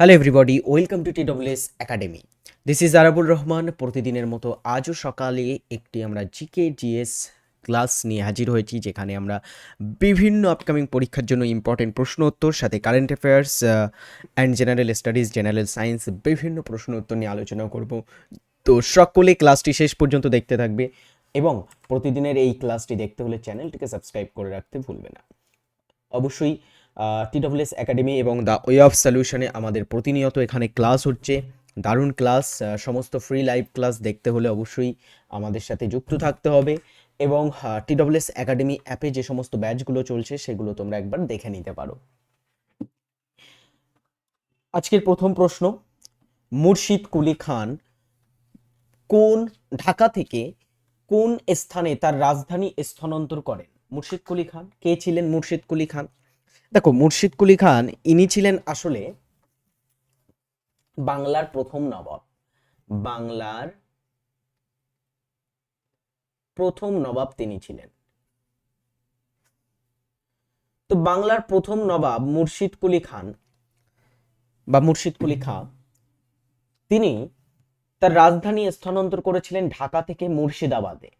Hello everybody welcome to TWS academy this is Arabul Rahman প্রতিদিনের মতো আজও সকালে একটি আমরা জিকে জিএস ক্লাস নিয়ে হাজির হয়েছি, যেখানে আমরা বিভিন্ন আপকামিং পরীক্ষার জন্য ইম্পর্টেন্ট প্রশ্ন উত্তর সাথে current affairs and general studies general science বিভিন্ন প্রশ্ন উত্তর নিয়ে আলোচনা করব। তো সকলে ক্লাসটি শেষ পর্যন্ত দেখতে থাকবে এবং প্রতিদিনের এই ক্লাসটি দেখতে হলে চ্যানেলটিকে সাবস্ক্রাইব করে রাখতে ভুলবে না। অবশ্যই টিডব্লিউএস একাডেমি এবং দ্য ওয়ে অফ সলিউশনে আমাদের প্রতিনিয়ত এখানে ক্লাস হচ্ছে। দারুণ ক্লাস সমস্ত ফ্রি লাইভ ক্লাস দেখতে হলে অবশ্যই আমাদের সাথে যুক্ত থাকতে হবে এবং টিডব্লিউএস একাডেমি অ্যাপে যে সমস্ত ব্যাচগুলো চলছে সেগুলো তোমরা একবার দেখে নিতে পারো। আজকের প্রথম প্রশ্ন, মুর্শিদ কুলি খান কোন ঢাকা থেকে কোন স্থানে তার রাজধানী স্থানান্তর করেন? মুর্শিদ কুলি খান, কে ছিলেন মুর্শিদ কুলি খান? দেখো, মুর্শিদ কুলি খান, ইনি ছিলেন আসলে বাংলার প্রথম নবাব। বাংলার প্রথম নবাব তিনি ছিলেন। তো বাংলার প্রথম নবাব মুর্শিদ কুলি খান বা মুর্শিদ কুলি খাঁ, তিনি তার রাজধানী স্থানান্তর করেছিলেন ঢাকা থেকে মুর্শিদাবাদে।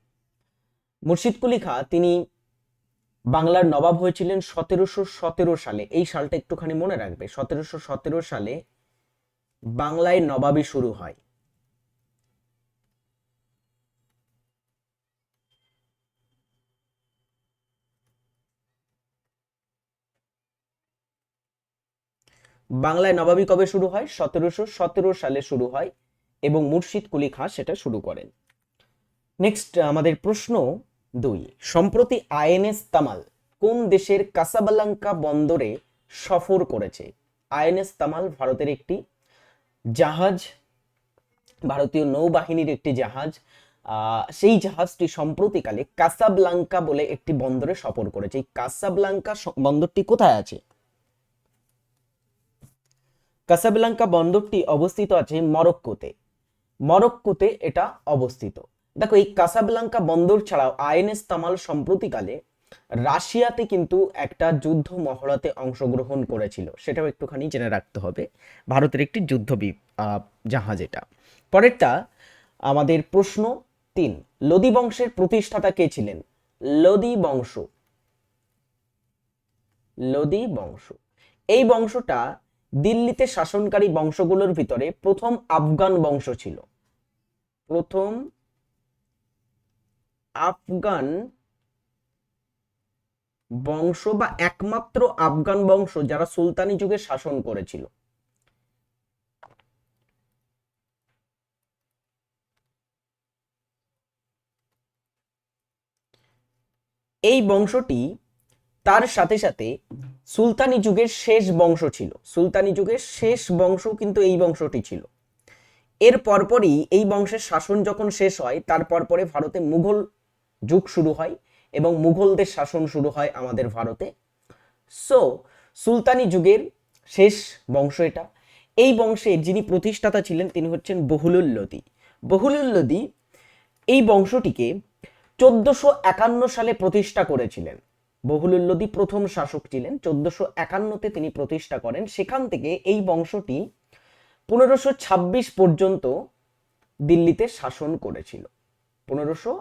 মুর্শিদ কুলি খাঁ, তিনি বাংলার নবাব হয়েছিলেন সতেরোশো সতেরো সালে। এই সালটা একটুখানি মনে রাখবে। সতেরোশো সতেরো সালে বাংলায় নবাবি শুরু হয়। বাংলায় নবাবি কবে শুরু হয়? সতেরোশো সতেরো সালে শুরু হয় এবং মুর্শিদ কুলি খাঁ সেটা শুরু করেন। নেক্সট আমাদের প্রশ্ন দুই, সম্প্রতি আইএনএস তামাল কোন দেশের কাসাবালাঙ্কা বন্দরে সফর করেছে? আইএনএস তামাল ভারতের একটি জাহাজ, ভারতীয় নৌবাহিনীর একটি জাহাজ সেই জাহাজটি সম্প্রতিকালে কাসাবলাঙ্কা বলে একটি বন্দরে সফর করেছে। এই কাসাবলাঙ্কা বন্দরটি কোথায় আছে? কাসাবলাঙ্কা বন্দরটি অবস্থিত আছে মরক্কোতে। মরক্কোতে এটা অবস্থিত। দেখো, এই কাসাবলাঙ্কা বন্দর ছাড়াও আইএনএস তামাল সম্প্রতিকালে রাশিয়াতে কিন্তু একটা যুদ্ধ মহড়াতে অংশগ্রহণ করেছিল। সেটাও একটুখানি জেনে রাখতে হবে। ভারতের একটি যুদ্ধ জাহাজ এটা। পরেরটা, আমাদের প্রশ্ন তিন। লোদি বংশের প্রতিষ্ঠাতা কে ছিলেন? লোদি বংশ। লোদি বংশ। এই বংশটা দিল্লিতে শাসনকারী বংশগুলোর ভিতরে প্রথম আফগান বংশ ছিল। প্রথম আফগান বংশ বা একমাত্র আফগান বংশ যারা সুলতানি যুগে শাসন করেছিল। এই বংশটি তার সাথে সাথে সুলতানি যুগের শেষ বংশ ছিল। সুলতানি যুগের শেষ বংশ কিন্তু এই বংশটি ছিল। এর পরপরই এই বংশের শাসন যখন শেষ হয়, তার পরপরে ভারতে মুঘল যুগ শুরু হয় এবং মুঘলদের শাসন শুরু হয় আমাদের ভারতে। সো সুলতানি যুগের শেষ বংশ এটা। এই বংশের যিনি প্রতিষ্ঠাতা ছিলেন তিনি হচ্ছেন বহুলুল লোদি বহুলুল লোদি এই বংশটিকে চোদ্দশো একান্ন সালে প্রতিষ্ঠা করেছিলেন। বহুলুল লোদি প্রথম শাসক ছিলেন। চোদ্দশো একান্নতে তিনি প্রতিষ্ঠা করেন। সেখান থেকে এই বংশটি পনেরোশো ছাব্বিশ পর্যন্ত দিল্লিতে শাসন করেছিল। পনেরোশো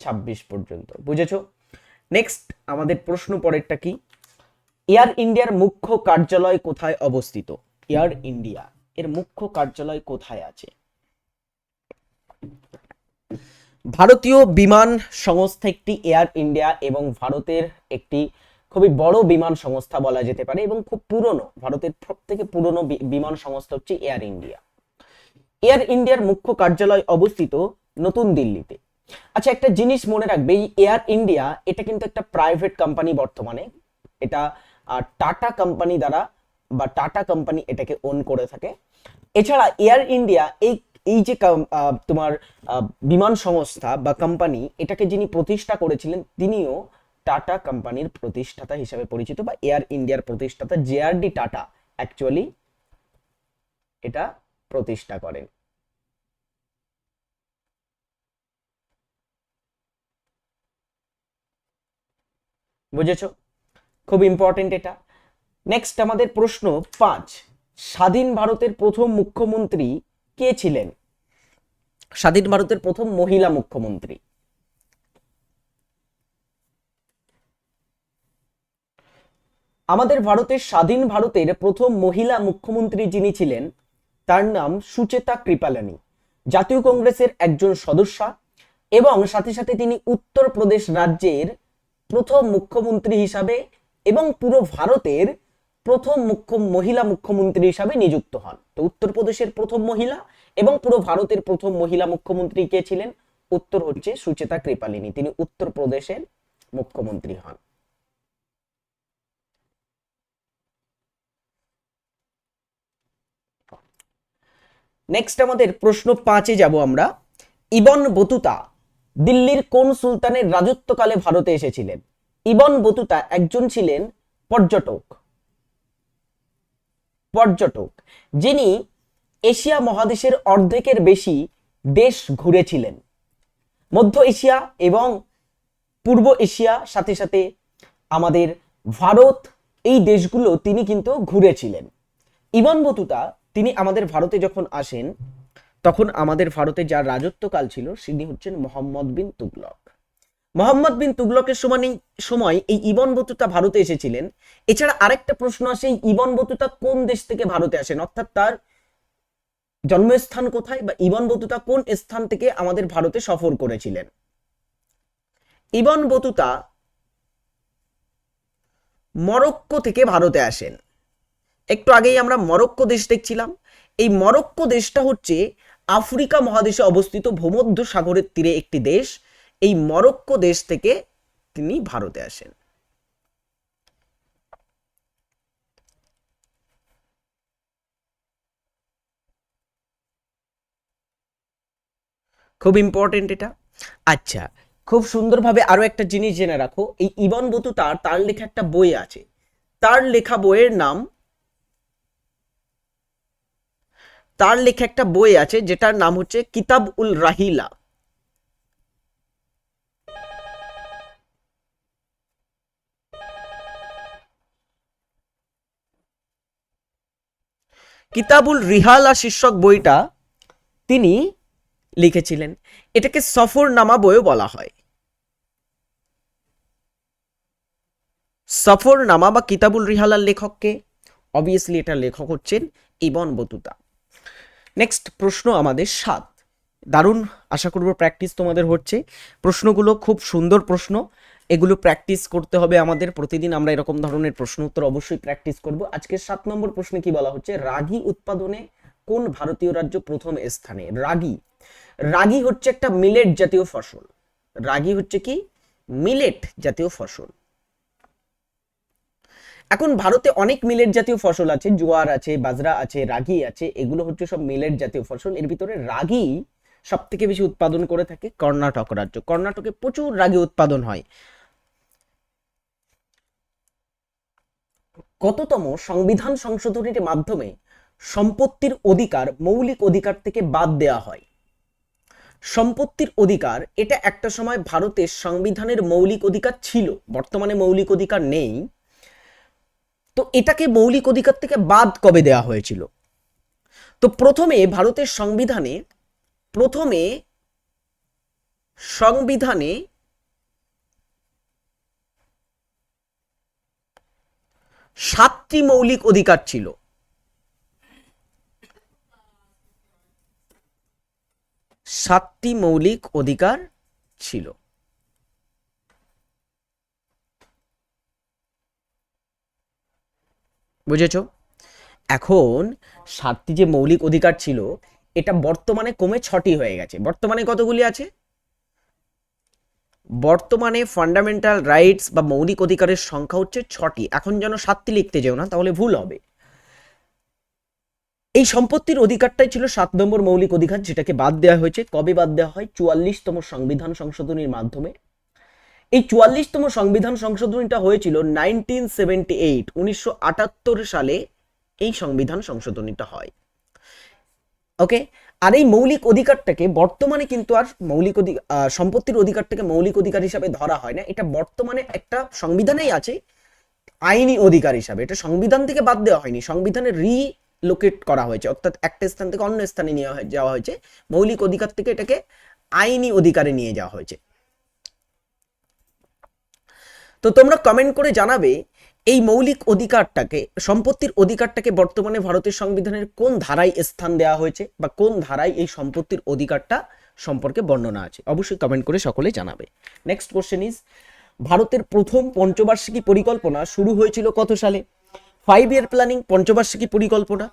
ছাব্বিশ পর্যন্ত। বুঝেছ? নেক্সট আমাদের প্রশ্ন পরেরটা কি? এয়ার ইন্ডিয়ার মুখ্য কার্যালয় কোথায় অবস্থিত? এয়ার ইন্ডিয়া এর মুখ্য কার্যালয় কোথায় আছে? ভারতীয় বিমান সংস্থা একটি এয়ার ইন্ডিয়া এবং ভারতের একটি খুবই বড় বিমান সংস্থা বলা যেতে পারে এবং খুব পুরনো, ভারতের সব থেকে পুরনো বিমান সংস্থা হচ্ছে এয়ার ইন্ডিয়া এয়ার ইন্ডিয়ার মুখ্য কার্যালয় অবস্থিত নতুন দিল্লিতে। আচ্ছা একটা জিনিস মনে রাখবে, এই এয়ার ইন্ডিয়া এটা কিন্তু একটা প্রাইভেট কোম্পানি বর্তমানে। এটা টাটা কোম্পানি দ্বারা বা টাটা কোম্পানি এটাকে ওন করে থাকে। এছাড়া এয়ার ইন্ডিয়া এই এই যে তোমার বিমান সংস্থা বা কোম্পানি এটাকে যিনি প্রতিষ্ঠা করেছিলেন, তিনিও টাটা কোম্পানির প্রতিষ্ঠাতা হিসেবে পরিচিত বা এয়ার ইন্ডিয়ার প্রতিষ্ঠাতা জেআরডি টাটা অ্যাকচুয়ালি এটা প্রতিষ্ঠা করেন। বুঝেছ? খুব ইম্পর্টেন্ট এটা। নেক্সট আমাদের প্রশ্ন পাঁচ, স্বাধীন ভারতের প্রথম মুখ্যমন্ত্রী কে ছিলেন? স্বাধীন ভারতের প্রথম মহিলা মুখ্যমন্ত্রী। আমাদের ভারতের স্বাধীন ভারতের প্রথম মহিলা মুখ্যমন্ত্রী যিনি ছিলেন, তার নাম সুচেতা কৃপালানি। জাতীয় কংগ্রেসের একজন সদস্যা এবং সাথে সাথে তিনি উত্তরপ্রদেশ রাজ্যের প্রথম মুখ্যমন্ত্রী হিসাবে এবং পুরো ভারতের প্রথম মুখ্য, মহিলা মুখ্যমন্ত্রী হিসাবে নিযুক্ত হন। তো উত্তরপ্রদেশের প্রথম মহিলা এবং পুরো ভারতের প্রথম মহিলা মুখ্যমন্ত্রী কে ছিলেন? উত্তর হচ্ছে সুচেতা কৃপালিনী। তিনি উত্তরপ্রদেশের মুখ্যমন্ত্রী হন। নেক্সট আমাদের প্রশ্ন পাঁচে যাব আমরা। ইবন বতুতা দিল্লির কোন সুলতানের রাজত্বকালে ভারতে এসেছিলেন? ইবন বতুতা একজন ছিলেন পর্যটক। পর্যটক, যিনি এশিয়া মহাদেশের অর্ধেকের বেশি দেশ ঘুরেছিলেন। মধ্য এশিয়া এবং পূর্ব এশিয়া, সাথে সাথে আমাদের ভারত, এই দেশগুলো তিনি কিন্তু ঘুরেছিলেন। ইবন বতুতা, তিনি আমাদের ভারতে যখন আসেন তখন আমাদের ভারতে যার রাজত্বকাল ছিল তিনি হচ্ছেন মোহাম্মদ বিন তুগলক। মোহাম্মদ বিন তুগলকের সময় সময় এই ইবন বতুতা ভারতে এসেছিলেন। এছাড়া আরেকটা প্রশ্ন আসে, এই ইবন বতুতা কোন দেশ থেকে ভারতে আসেন? অর্থাৎ তার জন্মস্থান কোথায় বা ইবন বতুতা কোন স্থান থেকে আমাদের ভারতে সফর করেছিলেন? ইবন বতুতা মরক্কো থেকে ভারতে আসেন। একটু আগেই আমরা মরক্কো দেশ দেখছিলাম। এই মরক্কো দেশটা হচ্ছে আফ্রিকা মহাদেশে অবস্থিত ভূমধ্য সাগরের তীরে একটি দেশ। এই মরক্কো দেশ থেকে তিনি ভারতে আসেন। খুব ইম্পর্টেন্ট এটা। আচ্ছা খুব সুন্দরভাবে আরও একটা জিনিস জেনে রাখো। এই ইবন বতুতার তার লেখা একটা বই আছে। তার লেখা বইয়ের নাম তার লেখা একটা বই আছে, যেটার নাম হচ্ছে কিতাব উল রাহিলা। কিতাবুল রিহালা শীর্ষক বইটা তিনি লিখেছিলেন। এটাকে সফরনামা বইও বলা হয়। সফরনামা বা কিতাবুল রিহালার লেখককে অবভিয়াসলি এটা লেখক হচ্ছেন ইবন বতুতা। নেক্সট প্রশ্ন আমাদের সাত। দারুণ আশা করব প্র্যাকটিস তোমাদের হচ্ছে। প্রশ্নগুলো খুব সুন্দর প্রশ্ন। এগুলো প্র্যাকটিস করতে হবে আমাদের প্রতিদিন। আমরা এরকম ধরনের প্রশ্ন উত্তর অবশ্যই প্র্যাকটিস করব। আজকে সাত নম্বর প্রশ্নে কি বলা হচ্ছে? রাগি উৎপাদনে কোন ভারতীয় রাজ্য প্রথম স্থানে? রাগি। রাগি হচ্ছে একটা মিলেট জাতীয় ফসল। রাগি হচ্ছে কি? মিলেট জাতীয় ফসল। এখন ভারতে অনেক মিলেট জাতীয় ফসল আছে, জোয়ার আছে, বাজরা আছে, রাগি আছে, এগুলো হচ্ছে সব মিলেট জাতীয় ফসল। এর ভিতরে রাগি সব থেকে বেশি উৎপাদন করে থাকে কর্ণাটক রাজ্য। কর্ণাটকে প্রচুর রাগি উৎপাদন হয়। কততম সংবিধান সংশোধনীর মাধ্যমে সম্পত্তির অধিকার, মৌলিক অধিকার থেকে বাদ দেওয়া হয়। সম্পত্তির অধিকার, এটা একটা সময় ভারতের সংবিধানের মৌলিক অধিকার ছিল, বর্তমানে মৌলিক অধিকার নেই। তো এটাকে মৌলিক অধিকার থেকে বাদ কবে দেওয়া হয়েছিল? তো প্রথমে ভারতের সংবিধানে, প্রথমে সংবিধানে সাতটি মৌলিক অধিকার ছিল। সাতটি মৌলিক অধিকার ছিল। বুঝেছ? এখন সাতটি যে মৌলিক অধিকার ছিল, এটা বর্তমানে কমে ছটি হয়ে গেছে। বর্তমানে কতগুলি আছে? বর্তমানে ফান্ডামেন্টাল রাইটস বা মৌলিক অধিকারের সংখ্যা হচ্ছে ছটি। এখন যেন সাতটি লিখতে যেও না, তাহলে ভুল হবে। এই সম্পত্তির অধিকারটাই ছিল সাত নম্বর মৌলিক অধিকার, যেটাকে বাদ দেওয়া হয়েছে। কবে বাদ দেওয়া হয়? চুয়াল্লিশতম সংবিধান সংশোধনীর মাধ্যমে। এই চুয়াল্লিশতম সংবিধান সংশোধনীটা হয়েছিল নাইনটিন সেভেন্টি এইট, উনিশশো আটাত্তর সালে এই সংবিধান সংশোধনীটা হয়। ওকে আর এই মৌলিক অধিকারটাকে বর্তমানে কিন্তু আর মৌলিক অধিকার সম্পত্তির অধিকারটাকে মৌলিক অধিকার হিসাবে ধরা হয় না। এটা বর্তমানে একটা সংবিধানেই আছে, আইনি অধিকার হিসাবে। এটা সংবিধান থেকে বাদ দেওয়া হয়নি। সংবিধানে রি লোকেট করা হয়েছে। অর্থাৎ একটা স্থান থেকে অন্য স্থানে নিয়ে যাওয়া হয়েছে। মৌলিক অধিকার থেকে এটাকে আইনি অধিকারে নিয়ে যাওয়া হয়েছে। তো তোমরা কমেন্ট করে জানাবে এই মৌলিক অধিকারটাকে, সম্পত্তির অধিকারটাকে বর্তমানে ভারতের সংবিধানের কোন ধারায় স্থান দেওয়া হয়েছে বা কোন ধারায় এই সম্পত্তির অধিকারটা সম্পর্কে বর্ণনা আছে। অবশ্যই কমেন্ট করে সকলে জানাবে। নেক্সট কোশ্চেন ইজ ভারতের প্রথম পঞ্চবার্ষিকী পরিকল্পনা শুরু হয়েছিল কত সালে? ফাইভ ইয়ার প্ল্যানিং পঞ্চবার্ষিকী পরিকল্পনা।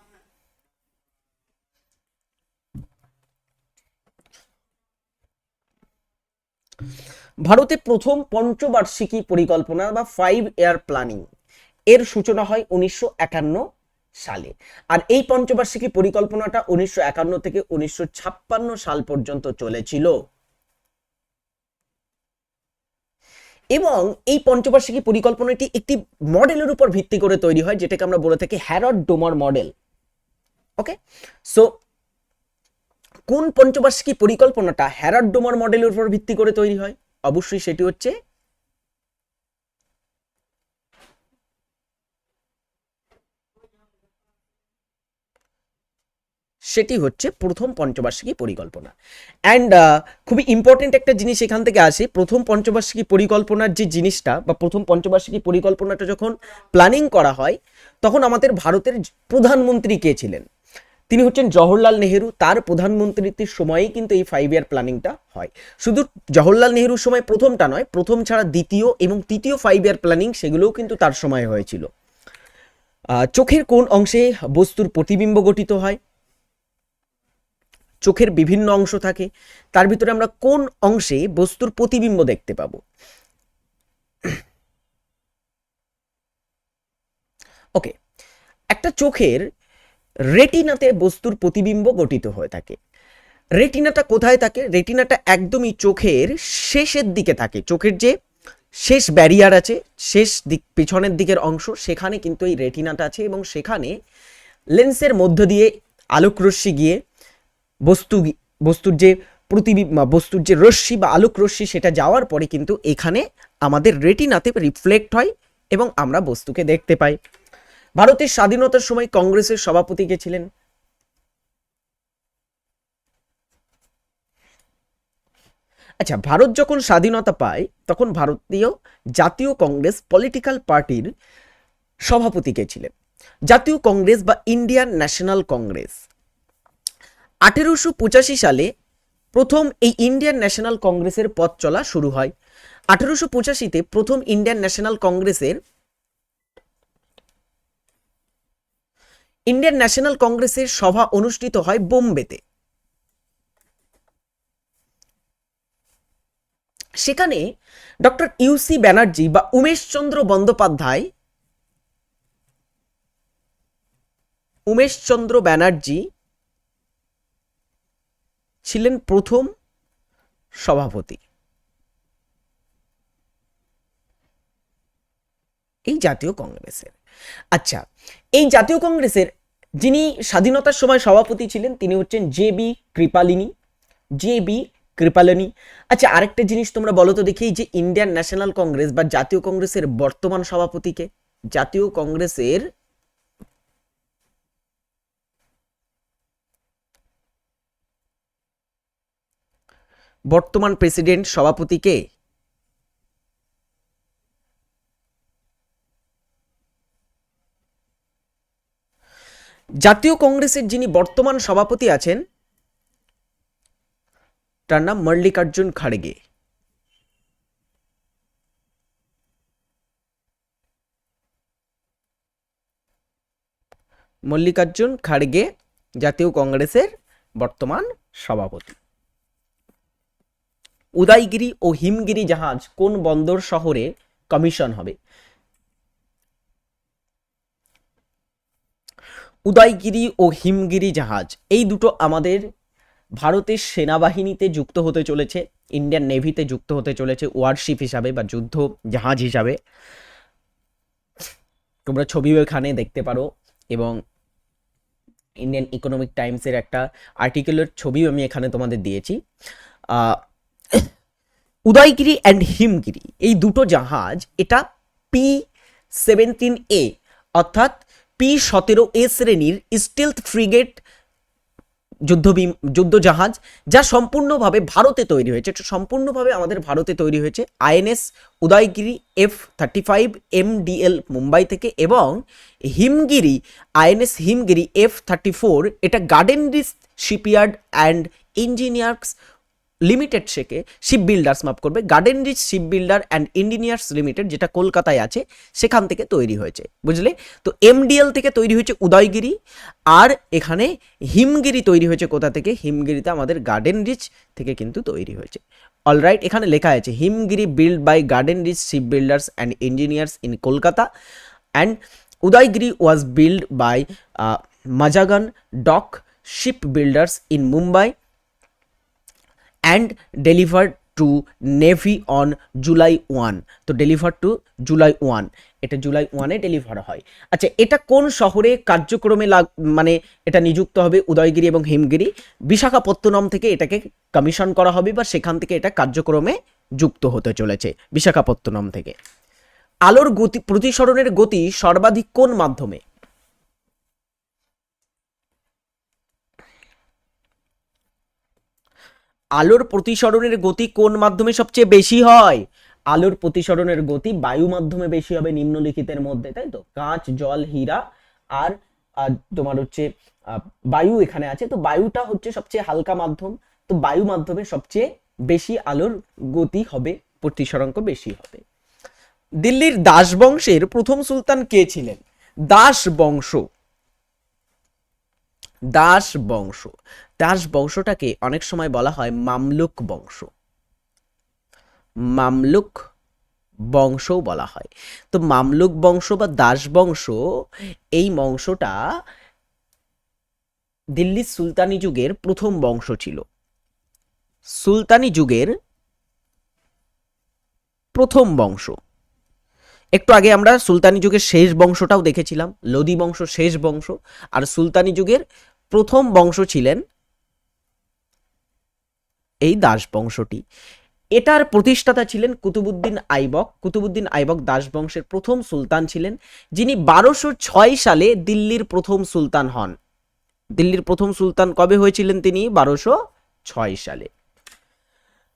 ভারতে প্রথম পঞ্চবার্ষিকী পরিকল্পনা বা ফাইভ ইয়ার প্ল্যানিং এর সূচনা হয় উনিশশো একান্ন সালে। আর এই পঞ্চবার্ষিকী পরিকল্পনাটা উনিশশো একান্ন থেকে উনিশশো ছাপ্পান্ন সাল পর্যন্ত চলেছিল। এবং এই পঞ্চবার্ষিকী পরিকল্পনাটি একটি মডেলের উপর ভিত্তি করে তৈরি হয়, যেটাকে আমরা বলে থাকি Harrod Domar model. Okay so কোন পঞ্চবার্ষিকী পরিকল্পনাটা হ্যারড ডোমার মডেলের উপর ভিত্তি করে তৈরি হয়? অবশ্যই সেটি হচ্ছে সেটি হচ্ছে প্রথম পঞ্চবার্ষিকী পরিকল্পনা। অ্যান্ড খুবই ইম্পর্টেন্ট একটা জিনিস এখান থেকে আসে। প্রথম পঞ্চবার্ষিকী পরিকল্পনার যে জিনিসটা বা প্রথম পঞ্চবার্ষিকী পরিকল্পনাটা যখন প্ল্যানিং করা হয়, তখন আমাদের ভারতের প্রধানমন্ত্রী কে ছিলেন? তিনি হচ্ছেন জওহরলাল নেহেরু, তার প্রধানমন্ত্রীত্বের সময়েই কিন্তু এই ফাইভ ইয়ার প্ল্যানিংটা হয়। শুধু জওহরলাল নেহেরুর সময় প্রথমটা নয়, প্রথম ছাড়া দ্বিতীয় এবং তৃতীয় ফাইভ ইয়ার প্ল্যানিং সেগুলোও কিন্তু তার সময় হয়েছিল। চোখের কোন অংশে বস্তুর প্রতিবিম্ব গঠিত হয়? চোখের বিভিন্ন অংশ থাকে, তার ভিতরে আমরা কোন অংশে বস্তুর প্রতিবিম্ব দেখতে পাবো? ওকে একটা চোখের রেটিনাতে বস্তুর প্রতিবিম্ব গঠিত হয়ে থাকে। রেটিনাটা কোথায় থাকে? রেটিনাটা একদমই চোখের শেষের দিকে থাকে। চোখের যে শেষ ব্যারিয়ার আছে, শেষ দিক, পিছনের দিকের অংশ, সেখানে কিন্তু এই রেটিনাটা আছে এবং সেখানে লেন্সের মধ্য দিয়ে আলোকরশ্মি গিয়ে বস্তু, বস্তুর যে প্রতিবি বস্তুর যে রশ্মি বা আলোক রশ্মি সেটা যাওয়ার পরে কিন্তু এখানে আমাদের রেটিনাতে রিফ্লেক্ট হয় এবং আমরা বস্তুকে দেখতে পাই। ভারতের স্বাধীনতার সময় কংগ্রেসের সভাপতি কে ছিলেন? আচ্ছা ভারত যখন স্বাধীনতা পায়, তখন ভারতীয় জাতীয় কংগ্রেস পলিটিক্যাল পার্টির সভাপতি কে ছিলেন? জাতীয় কংগ্রেস বা ইন্ডিয়ান ন্যাশনাল কংগ্রেস। আঠেরোশো পঁচাশি সালে প্রথম এই ইন্ডিয়ান ন্যাশনাল কংগ্রেসের পথ চলা শুরু হয়। আঠেরোশো পঁচাশিতে প্রথম ইন্ডিয়ান ন্যাশনাল কংগ্রেসের ইন্ডিয়ান ন্যাশনাল কংগ্রেসের সভা অনুষ্ঠিত হয় বোম্বেতে। সেখানে ডক্টর ইউসি ব্যানার্জি বা উমেশচন্দ্র বন্দ্যোপাধ্যায় উমেশচন্দ্র ব্যানার্জি ছিলেন প্রথম সভাপতি। এই জাতীয় কংগ্রেসের। আচ্ছা এই জাতীয় কংগ্রেসের যিনি স্বাধীনতার সময় সভাপতি ছিলেন, তিনি হচ্ছেন J B Kripalani, J B Kripalani. আচ্ছা আরেকটা জিনিস তোমরা বলো তো দেখি যে ইন্ডিয়ান ন্যাশনাল কংগ্রেস বা জাতীয় কংগ্রেসের বর্তমান সভাপতিকে জাতীয় কংগ্রেসের বর্তমান প্রেসিডেন্ট সভাপতি কে জাতীয় কংগ্রেসের যিনি বর্তমান সভাপতি আছেন, তার নাম মল্লিকার্জুন খাড়গে। মল্লিকার্জুন খাড়গে জাতীয় কংগ্রেসের বর্তমান সভাপতি। উদয়গিরি ও হিমগিরি জাহাজ কোন বন্দর শহরে কমিশন হবে? উদয়গিরি ও হিমগিরি জাহাজ, এই দুটো আমাদের ভারতের সেনাবাহিনীতে যুক্ত হতে চলেছে, ইন্ডিয়ান নেভিতে যুক্ত হতে চলেছে, ওয়ারশিপ হিসাবে বা যুদ্ধ জাহাজ হিসাবে। তোমরা ছবিও এখানে দেখতে পারো এবং ইন্ডিয়ান ইকোনমিক টাইমসের একটা আর্টিকেলের ছবিও আমি এখানে তোমাদের দিয়েছি। উদয়গিরি অ্যান্ড হিমগিরি, এই দুটো জাহাজ, এটা পি সেভেন্টিন এ অর্থাৎ পি সতেরো এ শ্রেণির স্টিলথ ফ্রিগেট যুদ্ধ বিম- যুদ্ধজাহাজ, যা সম্পূর্ণভাবে ভারতে তৈরি হয়েছে। এটা সম্পূর্ণভাবে আমাদের ভারতে তৈরি হয়েছে। INS Udaygiri, F thirty five MDL Mumbai থেকে এবং Himgiri INS Himgiri, F thirty four, এটা Garden Reach shipyard and engineers limited থেকে শিপ বিল্ডার্স মাপ করবে। Garden Reach ship builder and engineers limited যেটা কলকাতায় আছে, সেখান থেকে তৈরি হয়েছে। বুঝলে? তো এমডিএল থেকে তৈরি হয়েছে উদয়গিরি, আর এখানে হিমগিরি তৈরি হয়েছে কোথা থেকে? হিমগিরিতে আমাদের গার্ডেন রিচ থেকে কিন্তু তৈরি হয়েছে। অলরাইট এখানে লেখা আছে, Himgiri build by Garden Reach ship builders and engineers in Kolkata and Udaygiri was build by Mazagon dock ship builders in Mumbai and delivered to navy on July one তো deliver to July one এটা July ওয়ানে deliver হয়। আচ্ছা এটা কোন শহরে কার্যক্রমে লাগ মানে এটা নিযুক্ত হবে উদয়গিরি এবং হিমগিরি? বিশাখাপত্তনম থেকে এটাকে কমিশন করা হবে বা সেখান থেকে এটা কার্যক্রমে যুক্ত হতে চলেছে, বিশাখাপত্তনম থেকে। আলোর গতি, প্রতিসরণের গতি সর্বাধিক কোন মাধ্যমে? আলোর প্রতিসরণের গতি কোন মাধ্যমে সবচেয়ে বেশি হয়? আলোর প্রতিসরণের গতি বায়ু মাধ্যমে বেশি হবে নিম্নলিখিতের মধ্যে, তাই তো? কাঁচ, জল, হীরা আর তোমার হচ্ছে বায়ু এখানে আছে। তো বায়ুটা হচ্ছে সবচেয়ে হালকা মাধ্যম। তো বায়ু মাধ্যমে সবচেয়ে বেশি আলোর গতি হবে, প্রতিসরাঙ্ক বেশি হবে। দিল্লির দাস বংশের প্রথম সুলতান কে ছিলেন? দাস বংশ দাস বংশ দাস বংশটাকে অনেক সময় বলা হয় মামলুক বংশ। মামলুক বংশও বলা হয়। তো মামলুক বংশ বা দাস বংশ, এই বংশটা দিল্লির সুলতানি যুগের প্রথম বংশ ছিল। সুলতানি যুগের প্রথম বংশ। একটু আগে আমরা সুলতানি যুগের শেষ বংশটাও দেখেছিলাম, লোদি বংশ শেষ বংশ, আর সুলতানি যুগের প্রথম বংশ ছিলেন এই দাস বংশটি এটার প্রতিষ্ঠাতা ছিলেন কুতুবুদ্দিন আইবক। কুতুবুদ্দিন আইবক দাস বংশের প্রথম সুলতান ছিলেন, যিনি বারোশো ছয় সালে দিল্লির প্রথম সুলতান হন। দিল্লির প্রথম সুলতান কবে হয়েছিলেন তিনি? বারোশো ছয় সালে।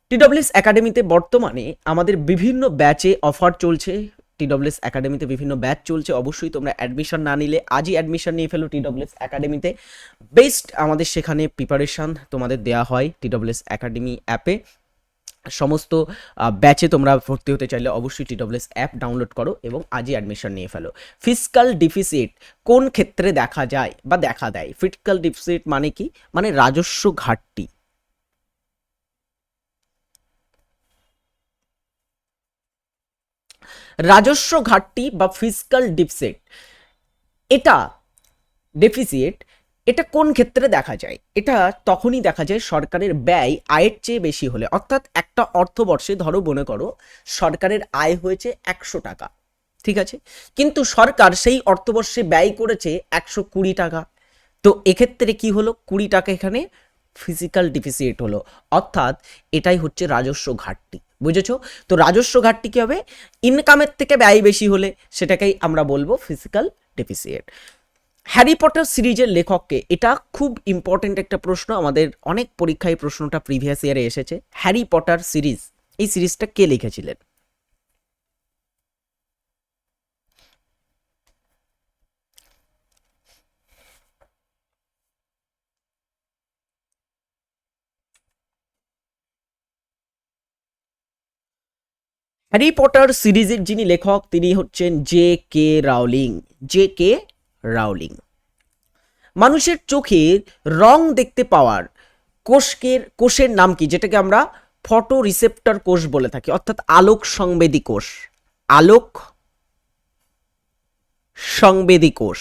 টিডব্লিউএস একাডেমিতে বর্তমানে আমাদের বিভিন্ন ব্যাচে অফার চলছে। টিডব্লিউএস একাডেমিতে বিভিন্ন ব্যাচ চলছে। অবশ্যই তোমরা অ্যাডমিশন না নিলে আজই অ্যাডমিশন নিয়ে ফেলো টিডব্লিউএস একাডেমিতে। বেস্ট আমাদের সেখানে প্রিপারেশন তোমাদের দেওয়া হয় টিডব্লিউএস একাডেমি অ্যাপে সমস্ত ব্যাচে তোমরা ভর্তি হতে চাইলে অবশ্যই টিডব্লিউএস অ্যাপ ডাউনলোড করো এবং আজই অ্যাডমিশন নিয়ে ফেলো। ফিজিক্যাল ডিফিসিট কোন ক্ষেত্রে দেখা যায় বা দেখা দেয়? ফিজিক্যাল ডিফিসিট মানে কি? মানে রাজস্ব ঘাটতি। রাজস্ব ঘাটতি বা ফিজিক্যাল ডিফিসিট এটা ডেফিসিট এটা কোন ক্ষেত্রে দেখা যায়? এটা তখনই দেখা যায় সরকারের ব্যয় আয়ের চেয়ে বেশি হলে। অর্থাৎ একটা অর্থবর্ষে ধরো মনে করো সরকারের আয় হয়েছে একশো টাকা, ঠিক আছে? কিন্তু সরকার সেই অর্থবর্ষে ব্যয় করেছে একশো কুড়ি টাকা। তো এক্ষেত্রে কি হলো? কুড়ি টাকা এখানে ফিজিক্যাল ডিফিসিট হলো। অর্থাৎ এটাই হচ্ছে রাজস্ব ঘাটতি। বুঝেছ? তো রাজস্ব ঘাটতি কি হবে? ইনকামের থেকে ব্যয় বেশি হলে সেটাকেই আমরা বলব ফিজিক্যাল ডেফিসিয়েট হ্যারি পটার সিরিজের লেখককে এটা খুব ইম্পর্টেন্ট একটা প্রশ্ন, আমাদের অনেক পরীক্ষায় প্রশ্নটা প্রিভিয়াস ইয়ারে এসেছে। হ্যারি পটার সিরিজ, এই সিরিজটা কে লিখেছিলেন? হ্যারি পটার সিরিজের যিনি লেখক, তিনি হচ্ছেন J K Rowling J K Rowling মানুষের চোখে রং দেখতে পাওয়ার কোষকের, কোষের নাম কি? যেটাকে আমরা ফটো রিসেপ্টর কোষ বলে থাকি, অর্থাৎ আলোক সংবেদী কোষ। আলোক সংবেদী কোষ।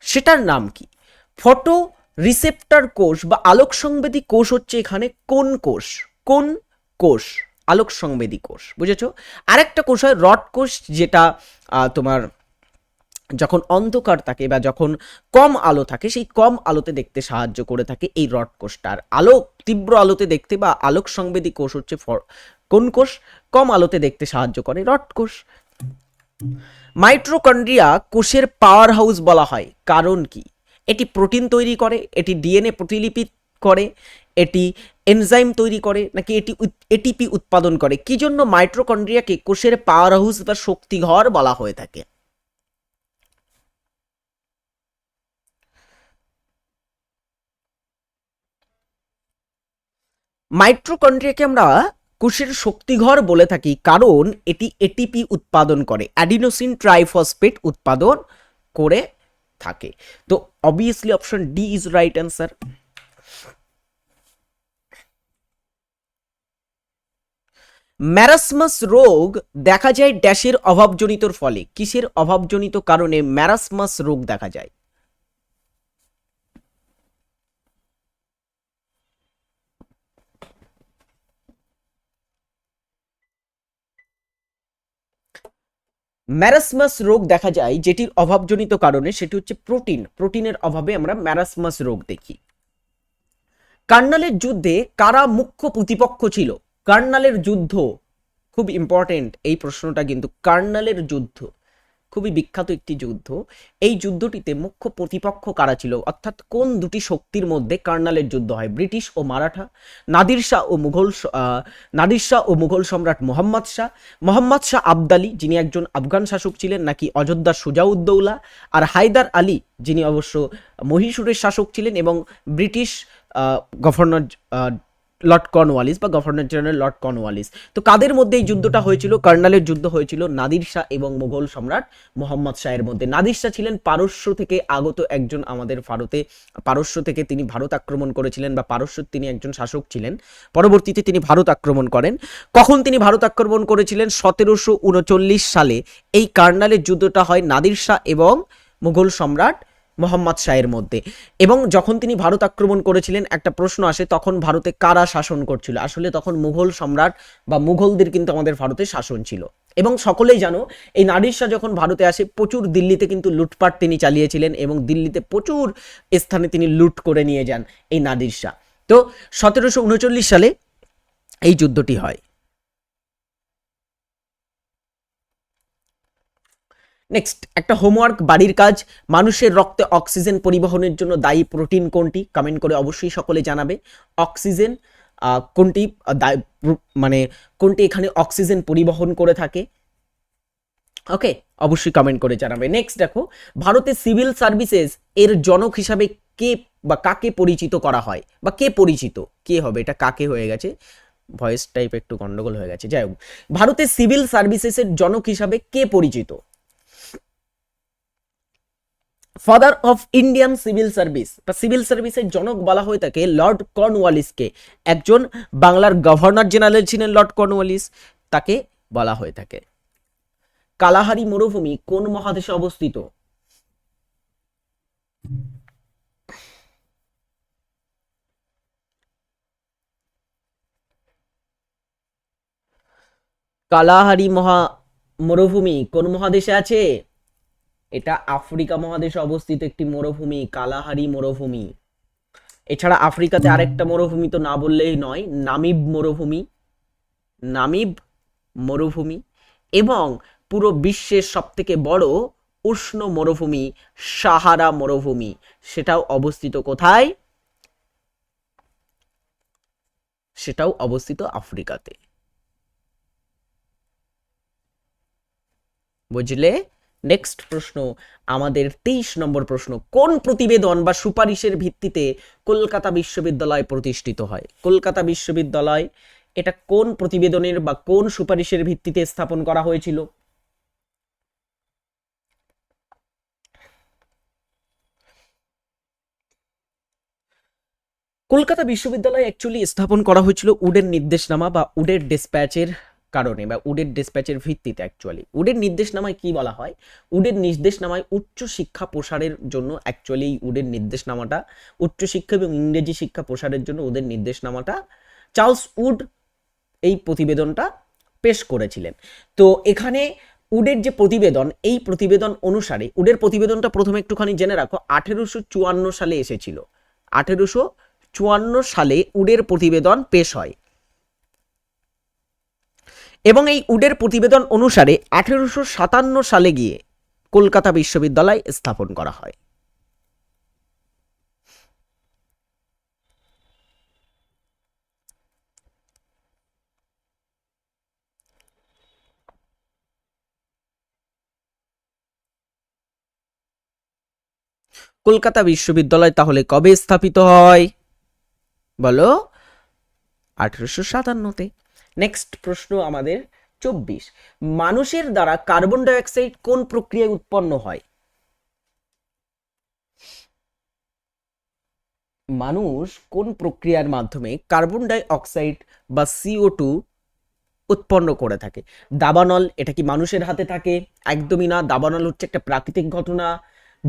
সেটার নাম কি? ফটো রিসেপ্টর কোষ বা আলোক সংবেদী কোষ হচ্ছে এখানে কোন কোষ? কোন কোষ? আলোক সংবেদী কোষ, বুঝেছ? আরেকটা কোষ হয় রড কোষ, যেটা তোমার যখন অন্ধকার থাকে বা যখন কম আলো থাকে, সেই কম আলোতে দেখতে সাহায্য করে থাকে এই রড কোষটার আলোক তীব্র আলোতে দেখতে বা আলোক সংবেদী কোষ হচ্ছে কোন কোষ? কম আলোতে দেখতে সাহায্য করে রড কোষ। মাইট্রোকন্ড্রিয়া কোষের পাওয়ার হাউস বলা হয়। কারণ কি? এটি প্রোটিন তৈরি করে, এটি ডিএনএ প্রতিলিপি করে, এটি এনজাইম তৈরি করে, নাকি এটি এটিপি উৎপাদন করে। কি জন্য মাইট্রোকন্ড্রিয়াকে কোষের পাওয়ার হাউস বা শক্তিঘর বলা হয়ে থাকে? মাইট্রোকন্ড্রিয়াকে আমরা কোষের শক্তিঘর বলে থাকি কারণ এটি এটিপি উৎপাদন করে। অ্যাডিনোসিন ট্রাইফসফেট উৎপাদন করে থাকে। তো obviously option D is right answer marasmus রোগ দেখা যায় ড্যাশের অভাবজনিতর ফলে। কিসের অভাবজনিত কারণে ম্যারাসমাস রোগ দেখা যায়? ম্যারাসমাস রোগ দেখা যায়, যেটির অভাবজনিত কারণে সেটি হচ্ছে প্রোটিন। প্রোটিনের অভাবে আমরা ম্যারাসমাস রোগ দেখি। কার্নালের যুদ্ধে কারা মুখ্য প্রতিপক্ষ ছিল? কার্নালের যুদ্ধ খুব ইম্পর্টেন্ট এই প্রশ্নটা কিন্তু কার্নালের যুদ্ধ। খুবই বিখ্যাত একটি যুদ্ধ। এই যুদ্ধটিতে মুখ্য প্রতিপক্ষ কারা ছিল? অর্থাৎ কোন দুটি শক্তির মধ্যে কার্নালের যুদ্ধ হয়? ব্রিটিশ ও মারাঠা? নাদির শাহ ও মুঘল নাদির শাহ ও মুঘল সম্রাট মোহাম্মদ শাহ? মোহাম্মদ শাহ আবদালি, যিনি একজন আফগান শাসক ছিলেন, নাকি অযোধ্যা সুজাউদ্দৌলা? আর হায়দার আলী, যিনি অবশ্য মহীশূরের শাসক ছিলেন এবং ব্রিটিশ গভর্নর লর্ড কর্নওয়ালিস বা গভর্নর জেনারেল লর্ড কর্নওয়ালিস। তো কাদের মধ্যে এই যুদ্ধটা হয়েছিল? কর্নালের যুদ্ধ হয়েছিল নাদির শাহ এবং মুঘল সম্রাট মোহাম্মদ শাহের মধ্যে। নাদির শাহ ছিলেন পারস্য থেকে আগত একজন আমাদের ভারতে, পারস্য থেকে তিনি ভারত আক্রমণ করেছিলেন বা পারস্য তিনি একজন শাসক ছিলেন। পরবর্তীতে তিনি ভারত আক্রমণ করেন। কখন তিনি ভারত আক্রমণ করেছিলেন? সতেরোশো উনচল্লিশ সালে। এই কার্নালের যুদ্ধটা হয় নাদির শাহ এবং মুঘল সম্রাট মোহাম্মদ শাহের মধ্যে। এবং যখন তিনি ভারত আক্রমণ করেছিলেন, একটা প্রশ্ন আসে, তখন ভারতে কারা শাসন করছিল? আসলে তখন মুঘল সম্রাট বা মুঘলদের কিন্তু আমাদের ভারতে শাসন ছিল। এবং সকলেই জানো, এই নাদির যখন ভারতে আসে, প্রচুর দিল্লিতে কিন্তু লুটপাট তিনি চালিয়েছিলেন এবং দিল্লিতে প্রচুর স্থানে তিনি লুট করে নিয়ে যান এই নাদির তো সতেরোশো উনচল্লিশ সালে এই যুদ্ধটি হয়। নেক্সট একটা হোমওয়ার্ক বাড়ির কাজ, মানুষের রক্তে অক্সিজেন পরিবহনের জন্য দায়ী প্রোটিন কোনটি? কমেন্ট করে অবশ্যই সকলে জানাবে। অক্সিজেন কোনটি মানে কোনটি এখানে অক্সিজেন পরিবহন করে থাকে? ওকে অবশ্যই কমেন্ট করে জানাবে। নেক্সট দেখো ভারতের সিভিল সার্ভিসেস এর জনক হিসাবে কে বা কাকে পরিচিত করা হয়? বা কে পরিচিত? কে হবে? এটা কাকে হয়ে গেছে? ভয়েস টাইপ একটু গন্ডগোল হয়ে গেছে। যাই হোক ভারতের সিভিল সার্ভিসেসের জনক হিসাবে কে পরিচিত? Father of Indian civil service বা সিভিল সার্ভিসের জনক বলা হয়ে থাকে লর্ড কর্নওয়ালিসকে একজন বাংলার গভর্নর জেনারেল ছিলেন লর্ড কর্নওয়ালিস তাকে বলা হয়ে থাকে। কালাহারি মরুভূমি কোন মহাদেশে অবস্থিত? কালাহারি মহা, মরুভূমি কোন মহাদেশে আছে? এটা আফ্রিকা মহাদেশে অবস্থিত একটি মরুভূমি কালাহারি মরুভূমি। এছাড়া আফ্রিকাতে আরেকটা মরুভূমি তো না বললেই নয় নামিব মরুভূমি। নামিব মরুভূমি এবং পুরো বিশ্বের সবথেকে বড় উষ্ণ মরুভূমি সাহারা মরুভূমি। সেটাও অবস্থিত কোথায়? সেটাও অবস্থিত আফ্রিকাতে। বুঝলে? নেক্সট প্রশ্ন, আমাদের তেইশ নম্বর প্রশ্ন, কোন প্রতিবেদন বা সুপারিশের ভিত্তিতে কলকাতা বিশ্ববিদ্যালয় প্রতিষ্ঠিত হয়? কলকাতা বিশ্ববিদ্যালয়, এটা কোন প্রতিবেদনের বা কোন সুপারিশের ভিত্তিতে স্থাপন করা হয়েছিল? কলকাতা বিশ্ববিদ্যালয় অ্যাকচুয়ালি স্থাপন করা হয়েছিল উডের নির্দেশনামা বা উডের ডিসপ্যাচের কারণে বা উডের ডিসপ্যাচের ভিত্তিতে অ্যাকচুয়ালি উডের নির্দেশনামায় কি বলা হয়? উডের নির্দেশনামায় উচ্চ শিক্ষা প্রসারের জন্য অ্যাকচুয়ালি উডের নির্দেশনামাটা, উচ্চ শিক্ষা এবং ইংরেজি শিক্ষা প্রসারের জন্য ওদের নির্দেশনামাটা চার্লস উড এই প্রতিবেদনটা পেশ করেছিলেন। তো এখানে উডের যে প্রতিবেদন, এই প্রতিবেদন অনুসারে, উডের প্রতিবেদনটা প্রথমে একটুখানি জেনে রাখো, আঠেরোশো চুয়ান্ন সালে এসেছিল। আঠেরোশো চুয়ান্ন সালে উডের প্রতিবেদন পেশ হয়। এবং এই উডের প্রতিবেদন অনুসারে আঠেরোশো সাতান্ন সালে গিয়ে কলকাতা বিশ্ববিদ্যালয় স্থাপন করা হয়। কলকাতা বিশ্ববিদ্যালয় তাহলে কবে স্থাপিত হয়? বলো, আঠেরোশো সাতান্নতে। নেক্সট প্রশ্ন আমাদের চব্বিশ। মানুষের দ্বারা কার্বন ডাইঅক্সাইড কোন প্রক্রিয়ায় উৎপন্ন হয়? মানুষ কোন প্রক্রিয়ার মাধ্যমে কার্বন ডাই অক্সাইড বা সিও টু উৎপন্ন করে থাকে? দাবানল, এটা কি মানুষের হাতে থাকে? একদমই না, দাবানল হচ্ছে একটা প্রাকৃতিক ঘটনা।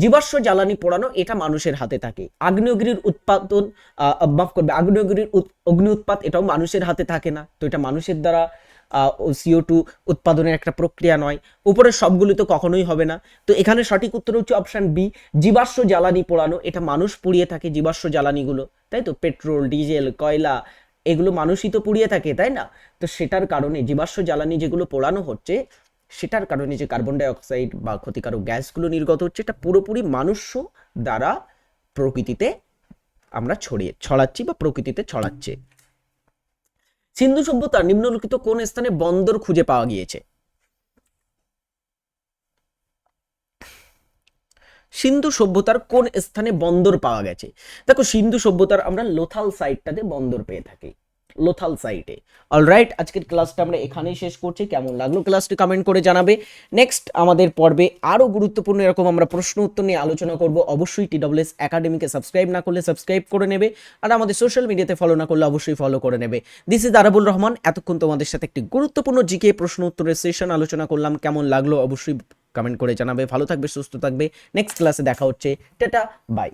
জীবাশ্ম জ্বালানি পোড়ানো এটা মানুষের হাতে থাকে। আগ্নেয়গিরির উৎপাদন মাফ করবে, আগ্নেয়গিরির অগ্নি উৎপাদ এটাও মানুষের হাতে থাকে না। তো এটা মানুষের দ্বারা সিও টু উৎপাদনের একটা প্রক্রিয়া নয়। উপরের সবগুলি তো কখনোই হবে না। তো এখানে সঠিক উত্তর হচ্ছে অপশান বি জীবাশ্ম জ্বালানি পোড়ানো। এটা মানুষ পুড়িয়ে থাকে জীবাশ্ম জ্বালানিগুলো, তাই তো? পেট্রোল, ডিজেল, কয়লা, এগুলো মানুষই তো পুড়িয়ে থাকে, তাই না? তো সেটার কারণে জীবাশ্ম জ্বালানি যেগুলো পোড়ানো হচ্ছে সেটার কারণে যে কার্বন ডাই অক্সাইড বা ক্ষতিকারক গ্যাসগুলো নির্গত হচ্ছে, এটা পুরোপুরি মানুষ দ্বারা প্রকৃতিতে আমরা ছড়িয়ে, ছড়াচ্ছি বা প্রকৃতিতে ছড়াচ্ছে। সিন্ধু সভ্যতার নিম্নলিখিত কোন স্থানে বন্দর খুঁজে পাওয়া গিয়েছে? সিন্ধু সভ্যতার কোন স্থানে বন্দর পাওয়া গেছে? দেখো, সিন্ধু সভ্যতার আমরা লোথাল সাইটটাতে বন্দর পেয়ে থাকি। লোথাল সাইটে। অলরাইট আজকের ক্লাসটা আমরা এখানেই শেষ করছি। কেমন লাগল ক্লাসটি কমেন্ট করে জানাবে। নেক্সট আমাদের পর্বে আরও গুরুত্বপূর্ণ এরকম আমরা প্রশ্ন উত্তর নিয়ে আলোচনা করব। অবশ্যই টি ডব্লিউএস একাডেমিকে সাবস্ক্রাইব না করলে সাবস্ক্রাইব করে নেবে। আর আমাদের সোশ্যাল মিডিয়াতে ফলো না করলে অবশ্যই ফলো করে নেবে। দিস ইজ আরাবুল রহমান এতক্ষণ তোমাদের সাথে একটি গুরুত্বপূর্ণ জিকে প্রশ্ন উত্তরের সেশন আলোচনা করলাম। কেমন লাগল অবশ্যই কমেন্ট করে জানাবে। ভালো থাকবে, সুস্থ থাকবে। নেক্সট ক্লাসে দেখা হচ্ছে। Tata bye